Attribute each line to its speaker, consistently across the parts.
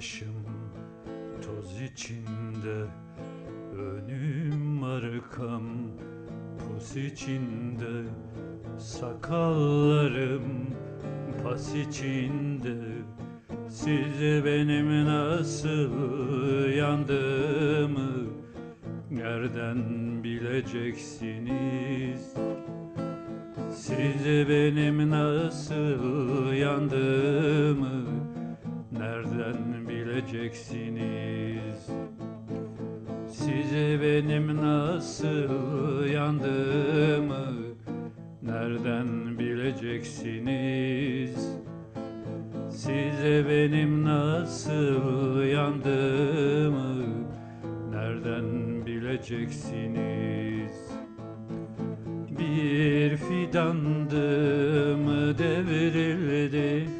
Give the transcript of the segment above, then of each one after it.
Speaker 1: başım toz içinde Önüm arkam pus içinde Sakallarım pas içinde Size benim nasıl yandığımı Nereden bileceksiniz? Size benim nasıl yandığımı Nereden bileceksiniz? Siz benim nasıl yandığımı Nereden bileceksiniz? Siz benim nasıl yandığımı Nereden bileceksiniz? Bir fidandım devrildi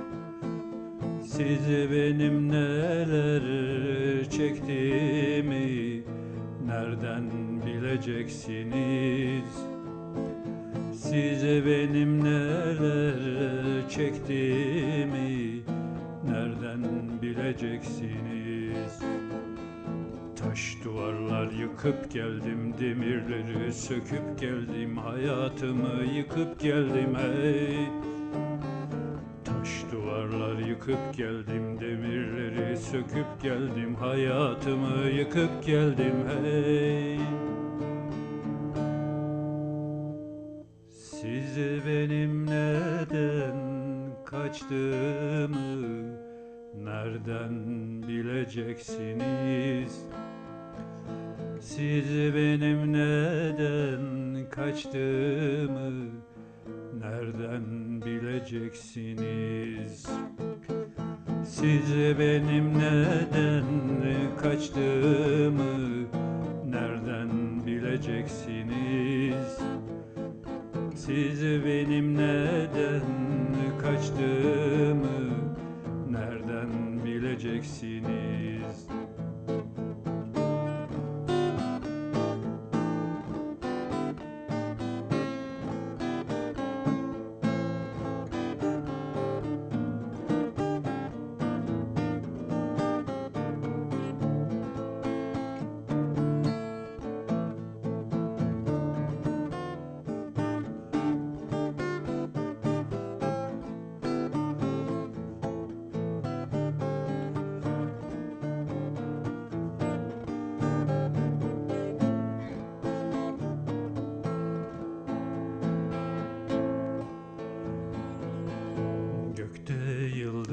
Speaker 1: Siz benim neler çektiğimi nereden bileceksiniz? Siz benim neler çektiğimi nereden bileceksiniz? Taş duvarlar yıkıp geldim Demirleri söküp geldim Hayatımı yıkıp geldim hey duvarlar yıkıp geldim Demirleri söküp geldim Hayatımı yıkıp geldim hey Siz benim neden kaçtığımı Nereden bileceksiniz? Siz benim neden kaçtığımı nereden bileceksiniz? Siz benim neden kaçtığımı nereden bileceksiniz? Siz benim neden kaçtığımı nereden bileceksiniz?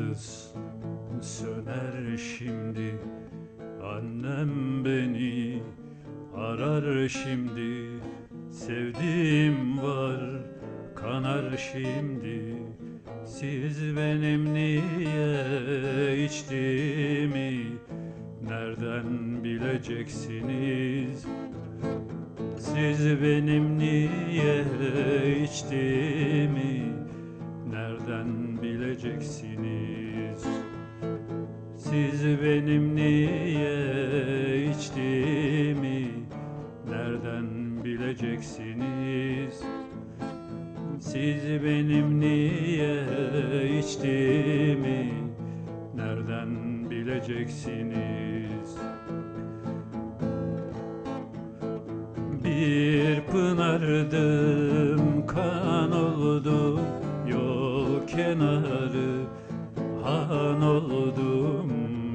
Speaker 1: Yıldız söner şimdi. Annem beni arar şimdi. Sevdiğim var kanar şimdi. Siz benim niye içtiğimi Nereden bileceksiniz? Siz benim niye içtiğimi nereden bileceksiniz? Siz benim niye içtiğimi nereden bileceksiniz? Siz benim niye içtiğimi nereden bileceksiniz? Bir pınardım kan oldum kenarı. Han oldum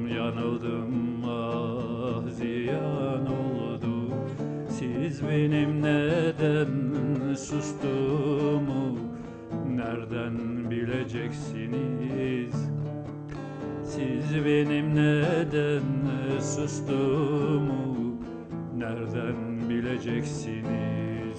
Speaker 1: yanıldım ah ziyan oldu. Siz benim neden sustuğumu nereden bileceksiniz? Siz benim neden sustuğumu nereden bileceksiniz?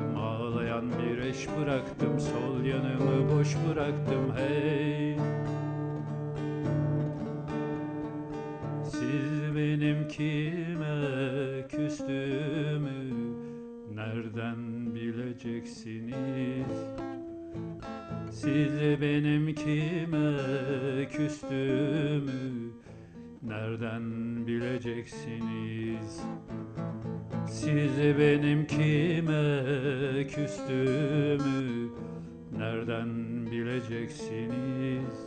Speaker 1: bir eş bıraktım Sol yanımı boş bıraktım hey Siz benim kime küstüğümü nereden bileceksiniz? Siz benim kime küstüğümü nereden bileceksiniz? Siz benim kime küstüğümü nereden bileceksiniz?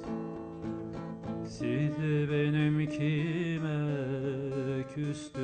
Speaker 1: Siz benim kime küstüğümü